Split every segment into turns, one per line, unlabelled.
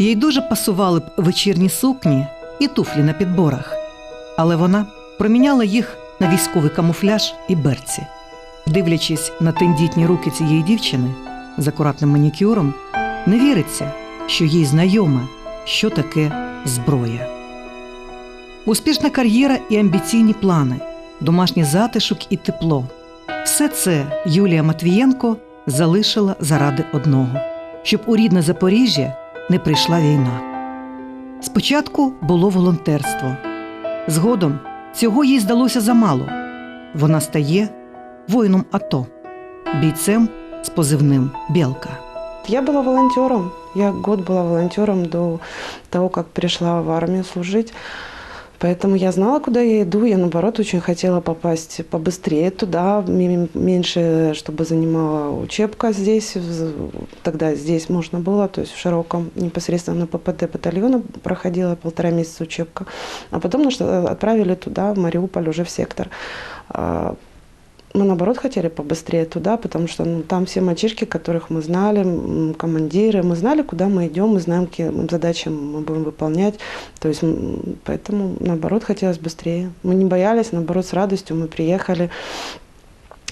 Їй дуже пасували б вечірні сукні і туфлі на підборах, але вона проміняла їх на військовий камуфляж і берці. Дивлячись на тендітні руки цієї дівчини з акуратним манікюром, не віриться, що їй знайоме, що таке зброя. Успішна кар'єра і амбіційні плани, домашній затишок і тепло. Все це Юлія Матвієнко залишила заради одного, щоб у рідне Запоріжжя не прийшла війна. Спочатку було волонтерство. Згодом цього їй здалося замало. Вона стає воїном АТО, бійцем з позивним Білка.
Я была волонтером. Я год была волонтером до того, как пришла в армию служить. Поэтому я знала, куда я иду. Я, наоборот, очень хотела попасть побыстрее туда, м- меньше, чтобы занимала учебка здесь. В- Тогда здесь можно было, то есть в широком, непосредственно на ППД батальона проходила полтора месяца учебка. А потом нас э, отправили туда, в Мариуполь, уже в сектор. А, мы наоборот хотели побыстрее туда, потому что ну, там все мальчишки, которых мы знали, м, командиры, мы знали, куда мы идем, мы знаем, какие задачи мы будем выполнять. То есть, м, поэтому наоборот хотелось быстрее. Мы не боялись, наоборот, с радостью мы приехали,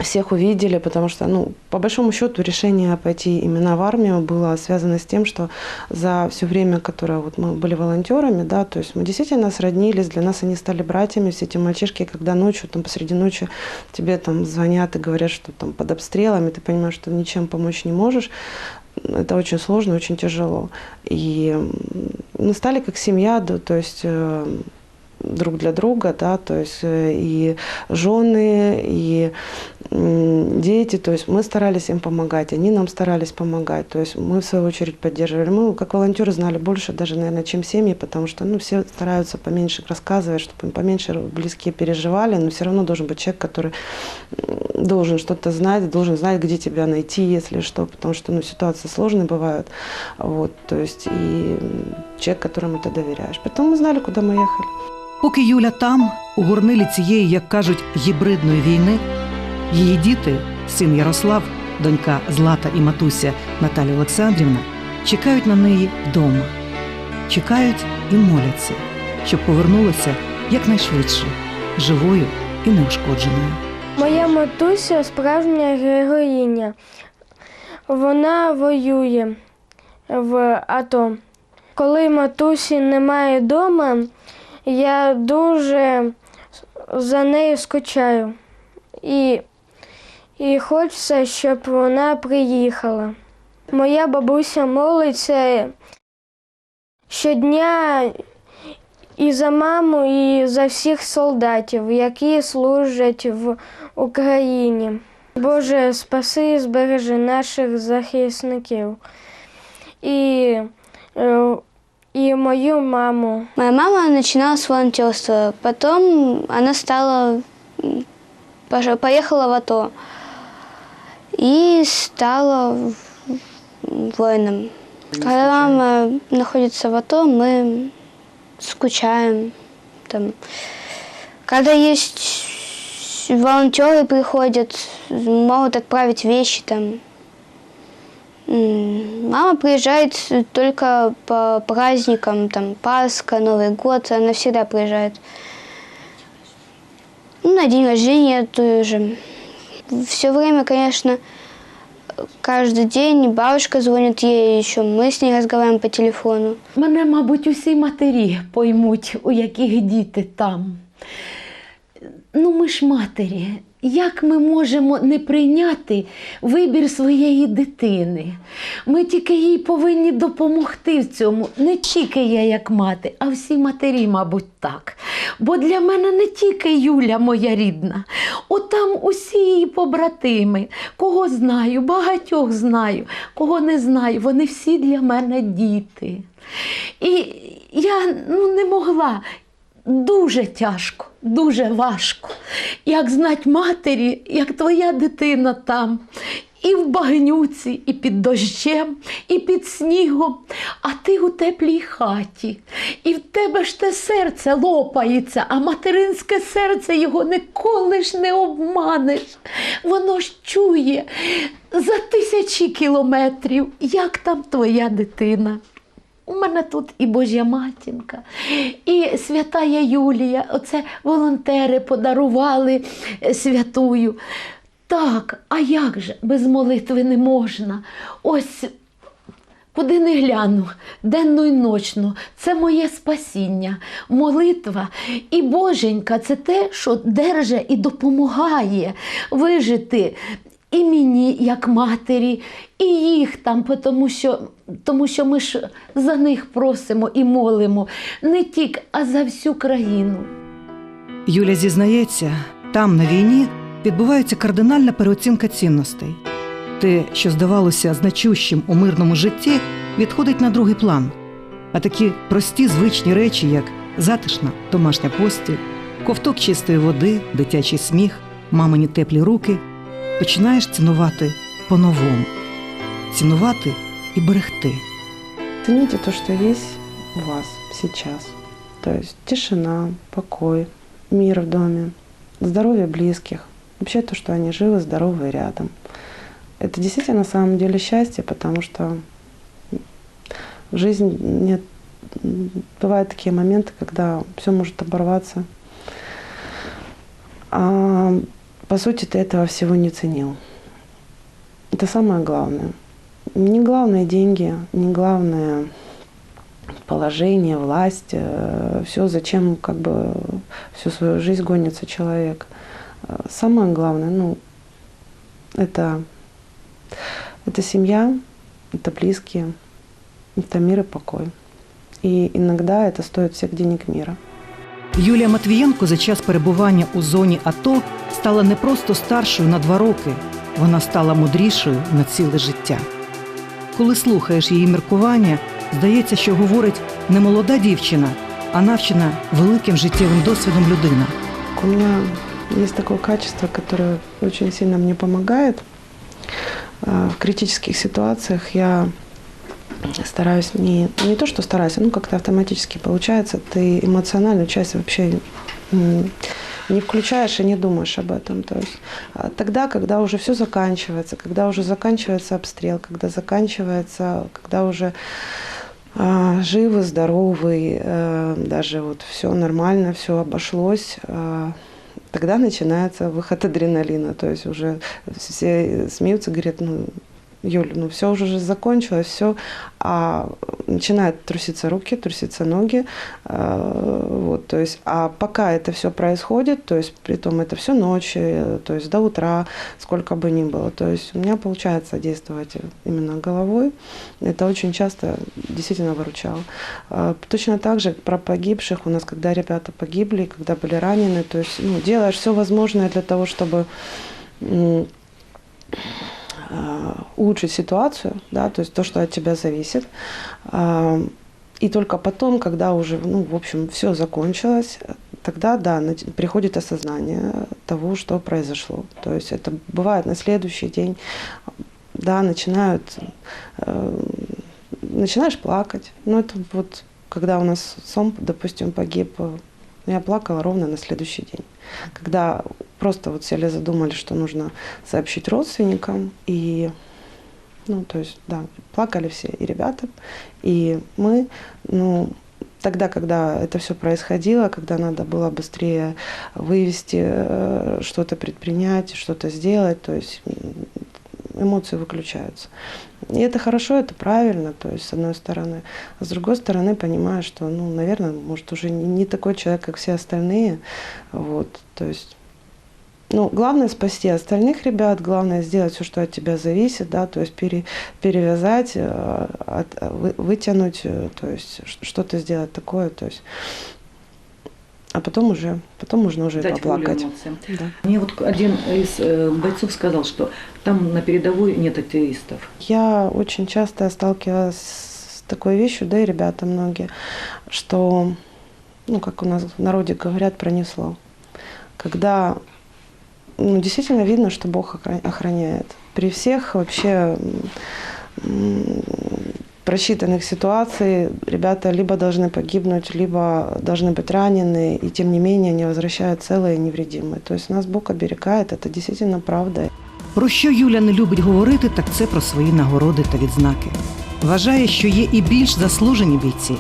всех увидели, потому что, ну, по большому счету, решение пойти именно в армию было связано с тем, что за все время, которое вот мы были волонтерами, да, то есть мы действительно сроднились, для нас они стали братьями, все эти мальчишки, когда ночью, там, посреди ночи тебе там звонят и говорят, что там под обстрелами, ты понимаешь, что ничем помочь не можешь, это очень сложно, очень тяжело. И м, мы стали как семья, да, то есть э, друг для друга, да, то есть э, и жены, и м, дети, то есть мы старались им помогать, они нам старались помогать, то есть мы в свою очередь поддерживали. Мы как волонтеры знали больше даже, наверное, чем семьи, потому что, ну, все стараются поменьше рассказывать, чтобы им поменьше близкие переживали, но все равно должен быть человек, который м, должен что-то знать, должен знать, где тебя найти, если что, потому что, ну, ситуации сложные бывают, вот, то есть и м, человек, которому ты доверяешь. Поэтому мы знали, куда мы ехали.
Поки Юля там, у горнилі цієї, як кажуть, гібридної війни, її діти, син Ярослав, донька Злата і матуся Наталя Олександрівна, чекають на неї вдома. Чекають і моляться, щоб повернулася якнайшвидше, живою і неушкодженою.
Моя матуся справжня героїня. Вона воює в АТО. Коли матусі немає вдома, я дуже за нею скучаю. І, і хочеться, щоб вона приїхала. Моя бабуся молиться щодня і за маму, і за всіх солдатів, які служать в Україні. Боже, спаси і збережи наших захисників і, е, і мою маму.
Моя мама начинала с волонтерства, потом она стала, поехала в АТО и стала воином. Когда мама находится в АТО, мы скучаем. Там. Когда есть волонтеры приходят, могут отправить вещи там. Мама приезжает только по праздникам, там Пасха, Новый год, она всегда приезжает. Ну, на день рождения тоже. Все время, конечно, каждый день бабушка звонит ей, еще мы с ней разговариваем по телефону.
Мене, мабуть, усі матері поймуть, у яких діти там. Ну, ми ж матері. Як ми можемо не прийняти вибір своєї дитини? Ми тільки їй повинні допомогти в цьому. Не тільки я як мати, а всі матері, мабуть, так. Бо для мене не тільки Юля моя рідна, от там усі її побратими, кого знаю, багатьох знаю, кого не знаю, вони всі для мене діти. І я ну, не могла. Дуже тяжко, дуже важко. Як знати матері, як твоя дитина там, і в багнюці, і під дощем, і під снігом, а ти у теплій хаті. І в тебе ж те серце лопається, а материнське серце його ніколи ж не обманеш. Воно ж чує за тисячі кілометрів, як там твоя дитина. У мене тут і Божа матінка, і святая Юлія. Оце волонтери подарували е, святую. Так, а як же без молитви не можна? Ось Куди не гляну, денно й ночно, це моє спасіння, молитва і Боженька це те, що держа і допомагає вижити і мені, як матері, і їх там, тому що, тому що ми ж за них просимо і молимо не тільки, а за всю країну.
Юля зізнається, там на війні відбувається кардинальна переоцінка цінностей. Те, що здавалося значущим у мирному житті, відходить на другий план. А такі прості звичні речі, як затишна домашня постіль, ковток чистої води, дитячий сміх, мамині теплі руки, починаєш цінувати по-новому, цінувати і берегти.
Цените то, что есть у вас сейчас. То есть тишина, покой, мир в доме, здоровье близких. Вообще то, что они живы, здоровы и рядом. Это действительно на самом деле счастье, потому что в жизни нет, бывают такие моменты, когда все может оборваться. А по сути ты этого всего не ценил. Это самое главное. Не главное деньги, не главное положение, власть, все, зачем как бы всю свою жизнь гонится человек. Э, Самое главное, ну, это, это семья, это близкие, это мир и покой. И иногда это стоит всех денег мира.
Юлія Матвієнко за час перебування у зоні АТО стала не просто старшою на два роки, вона стала мудрішою на ціле життя. Коли слухаєш її міркування, здається, що говорить не молода дівчина, а навчена великим життєвим досвідом людина.
У меня есть такое качество, которое очень сильно помогает. А, В критических ситуациях я стараюсь не, не то, что стараюсь, ну как-то автоматически получается. Ты эмоциональную часть вообще не включаешь и не думаешь об этом. То есть а, тогда, когда уже все заканчивается, когда уже заканчивается обстрел, когда заканчивается, когда уже а, живы, здоровы, э, даже вот все нормально, все обошлось, а, тогда начинается выход адреналина. То есть уже все смеются, говорят, ну, Юль, ну все уже же закончилось, все, а начинают труситься руки, труситься ноги, э, вот, то есть, а пока это все происходит, то есть, при том это все ночи, э, то есть до утра, сколько бы ни было, то есть у меня получается действовать именно головой, это очень часто действительно выручало. А, Точно так же про погибших у нас, когда ребята погибли, когда были ранены, то есть, ну, делаешь все возможное для того, чтобы улучшить ситуацию, да, то есть то, что от тебя зависит. А, И только потом, когда уже, ну, в общем, все закончилось, тогда, да, приходит осознание того, что произошло. То есть это бывает на следующий день, да, начинают, э, начинаешь плакать. Ну, это вот, когда у нас сом, допустим, погиб, э, я плакала ровно на следующий день. Когда просто вот сели задумали, что нужно сообщить родственникам, и, ну, то есть, да, плакали все, и ребята, и мы, ну, тогда, когда это все происходило, когда надо было быстрее вывести, э, что-то предпринять, что-то сделать, то есть эмоции выключаются. И это хорошо, это правильно, то есть с одной стороны. А с другой стороны понимаю, что, ну, наверное, может, уже не такой человек, как все остальные. Вот, то есть ну, главное спасти остальных ребят, главное сделать все, что от тебя зависит, да, то есть пере, перевязать, э, от- вы- вытянуть, э, то есть что-то сделать такое, то есть, а потом уже, потом можно уже и
Дать
поплакать. Да.
Мне вот один из э, бойцов сказал, что там на передовой нет атеистов.
Я очень часто сталкивалась с такой вещью, да и ребята многие, что, ну, как у нас в народе говорят, пронесло. Когда ну, действительно видно, что Бог охра- охраняет. При всех вообще м, просчитанных ситуаций ребята либо должны погибнуть, либо должны быть ранены, и тем не менее они возвращают целые и невредимые. То есть нас Бог оберегает, это действительно правда.
Про що Юля не любить говорити, так це про свої нагороди та відзнаки. вважає, що є і більш заслужені бійці.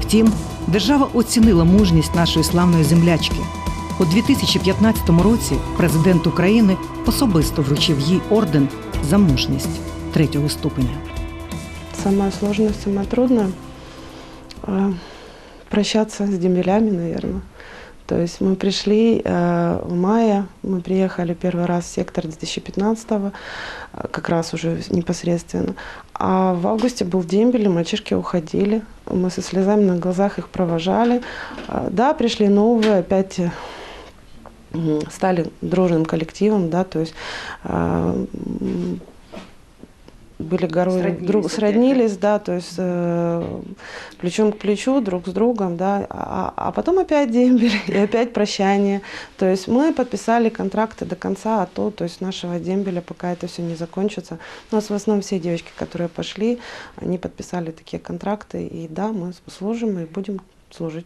Втім, держава оцінила мужність нашої славної землячки. У 2015 році президент України особисто вручив їй орден за мужність третього ступеня.
Самое сложное, самое трудное э, прощаться с дембелями, наверное. То есть мы пришли э, в мае, мы приехали первый раз в сектор 2015-го, э, как раз уже непосредственно. А в августе был дембель, и мальчишки уходили. Мы со слезами на глазах их провожали. Э, да, пришли новые, опять э, м, стали дружным коллективом, да, то есть м, были горой,
Сроднились
друг, сроднились, да, то есть э, плечом к плечу, друг с другом, да, а, а потом опять дембель и опять прощание. То есть мы подписали контракты до конца, а то, то есть нашего дембеля, пока это все не закончится. У нас в основном все девочки, которые пошли, они подписали такие контракты, и да, мы служим и будем служить.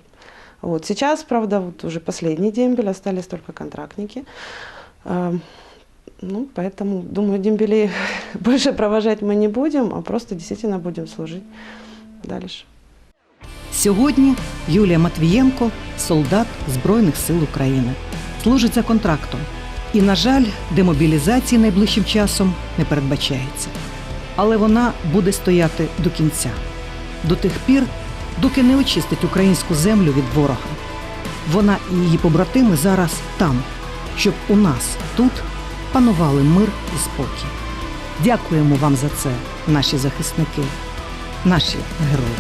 Вот. Сейчас, правда, вот уже последний дембель, остались только контрактники. Ну, поэтому, думаю, дембелей больше провожать мы не будем, а просто действительно будем служить дальше.
Сьогодні Юлія Матвієнко солдат Збройних сил України. Служить за контрактом. І, на жаль, демобілізації найближчим часом не передбачається. Але вона буде стояти до кінця, до тих пір, доки не очистить українську землю від ворога. Вона і її побратими зараз там, щоб у нас тут панували мир і спокій. Дякуємо вам за це, наші захисники, наші герої.